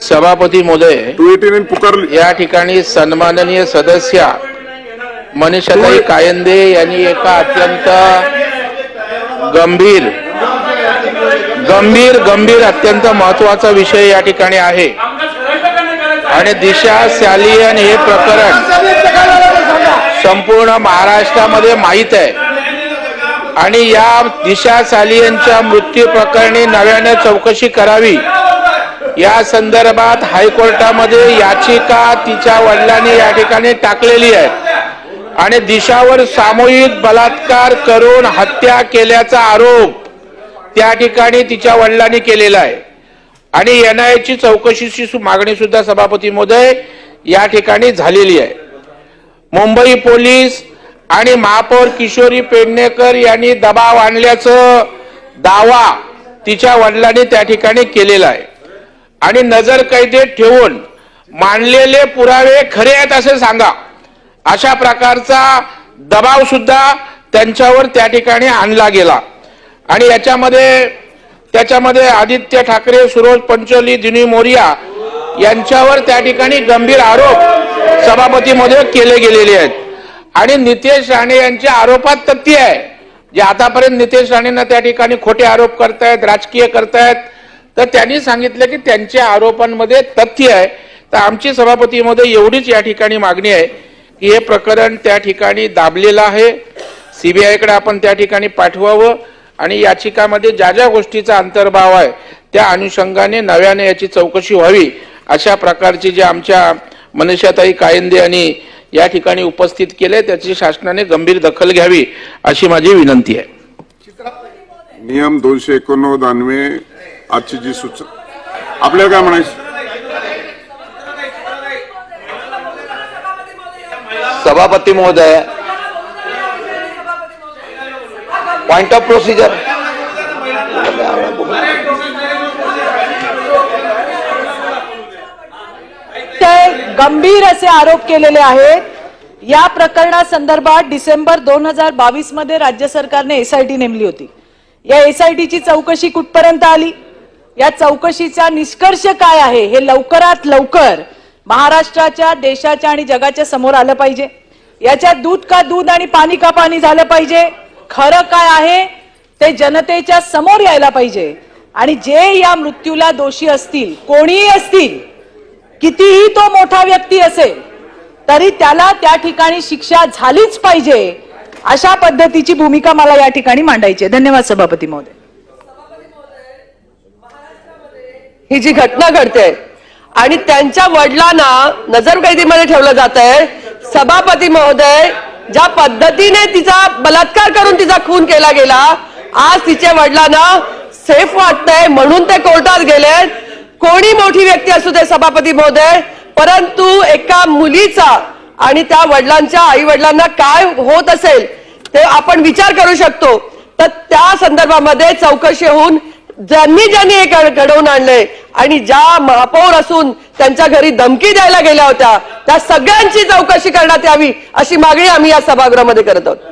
सभापती पुकारली. या ठिकाणी सन्माननीय सदस्य मनीषाताई कायंदे यांनी एका अत्यंत गंभीर गंभीर गंभीर अत्यंत महत्त्वाचा विषय या ठिकाणी आहे. आणि दिशा सॅलियन हे प्रकरण संपूर्ण महाराष्ट्रामध्ये माहीत आहे. आणि या दिशा सालियनच्या मृत्यू प्रकरणी नव्याने चौकशी करावी. या संदर्भात हायकोर्टामध्ये याचिका तिच्या वडिलांनी या ठिकाणी टाकलेली आहे. आणि दिशावर सामूहिक बलात्कार करून हत्या केल्याचा आरोप त्या ठिकाणी तिच्या वडिलांनी केलेला आहे. आणि एनआयची चौकशीची मागणी सुद्धा सभापती मोदय या ठिकाणी झालेली आहे. मुंबई पोलीस आणि महापौर किशोरी पेडणेकर यांनी दबाव आणल्याचं दावा तिच्या वडिलांनी त्या ठिकाणी केलेला आहे. आणि नजर कैदेत ठेवून मांडलेले पुरावे खरे आहेत असे सांगा. अशा प्रकारचा दबाव सुद्धा त्यांच्यावर त्या ठिकाणी आणला गेला. आणि याच्यामध्ये त्याच्यामध्ये आदित्य ठाकरे सुरोज पंचोली दिनी मोरिया यांच्यावर त्या ठिकाणी गंभीर आरोप सभापतीमध्ये केले गेलेले आहेत. आणि नितेश राणे यांच्या आरोपात तथ्य आहे. जे आतापर्यंत नितेश राणेंना त्या ठिकाणी खोटे आरोप करतायत राजकीय करतायत तर त्यांनी सांगितलं की त्यांच्या आरोपांमध्ये तथ्य आहे. तर आमची सभापतीमध्ये एवढीच या ठिकाणी मागणी आहे की हे प्रकरण त्या ठिकाणी दाबलेलं आहे. सीबीआयकडे आपण त्या ठिकाणी पाठवावं आणि याचिकामध्ये ज्या ज्या गोष्टीचा अंतर्भाव आहे त्या अनुषंगाने नव्याने याची चौकशी व्हावी अशा प्रकारची जे आमच्या मनीषाताई कायंदे यांनी या ठिकाणी उपस्थित केले त्याची शासनाने गंभीर दखल घ्यावी अशी माझी विनंती आहे. नियम दोनशे एकोणनव्वद अन्वे आजची जी सूचना आपल्याला काय म्हणायचं? सभापती महोदय. पॉइंट ऑफ प्रोसिजर ते गंभीर असे आरोप केलेले आहेत. या प्रकरणासंदर्भात डिसेंबर दोन हजार बावीसमध्ये राज्य सरकारने एसआयटी नेमली होती. या एसआयटीची चौकशी कुठपर्यंत आली? या चौकशीचा निष्कर्ष काय आहे हे लवकरात लवकर महाराष्ट्राच्या देशाच्या आणि जगाच्या समोर आलं पाहिजे. याच्यात दूध का दूध आणि पाणी का पाणी झालं पाहिजे? खरं काय आहे? ते जनतेच्या समोर यायला पाहिजे. आणि जे या मृत्यूला दोषी असतील कोणीही असतील कितीही तो मोठा व्यक्ती असेल तरी त्याला त्या ठिकाणी शिक्षा झालीच पाहिजे अशा पद्धतीची भूमिका मला या ठिकाणी मांडायची आहे. धन्यवाद सभापती महोदय. ही जी घटना घडते आणि त्यांच्या वडिलांना नजरकैदीमध्ये ठेवलं जात आहे सभापती महोदय ज्या पद्धतीने तिचा बलात्कार करून तिचा खून केला गेला आज तिच्या वडिलांना सेफ वाटतंय म्हणून ते कोर्टात गेले. कोणी मोठी व्यक्ती असू दे सभापती महोदय परंतु एका मुलीचा आणि त्या वडिलांच्या आई वडिलांना काय होत असेल ते आपण विचार करू शकतो. तर त्या संदर्भामध्ये चौकशी होऊन ज्यांनी ज्यांनी हे घडवून आणलंय आणि ज्या महापौर असून त्यांच्या घरी धमकी द्यायला गेल्या होत्या त्या सगळ्यांची चौकशी करण्यात यावी अशी मागणी आम्ही या सभागृहामध्ये करत आहोत.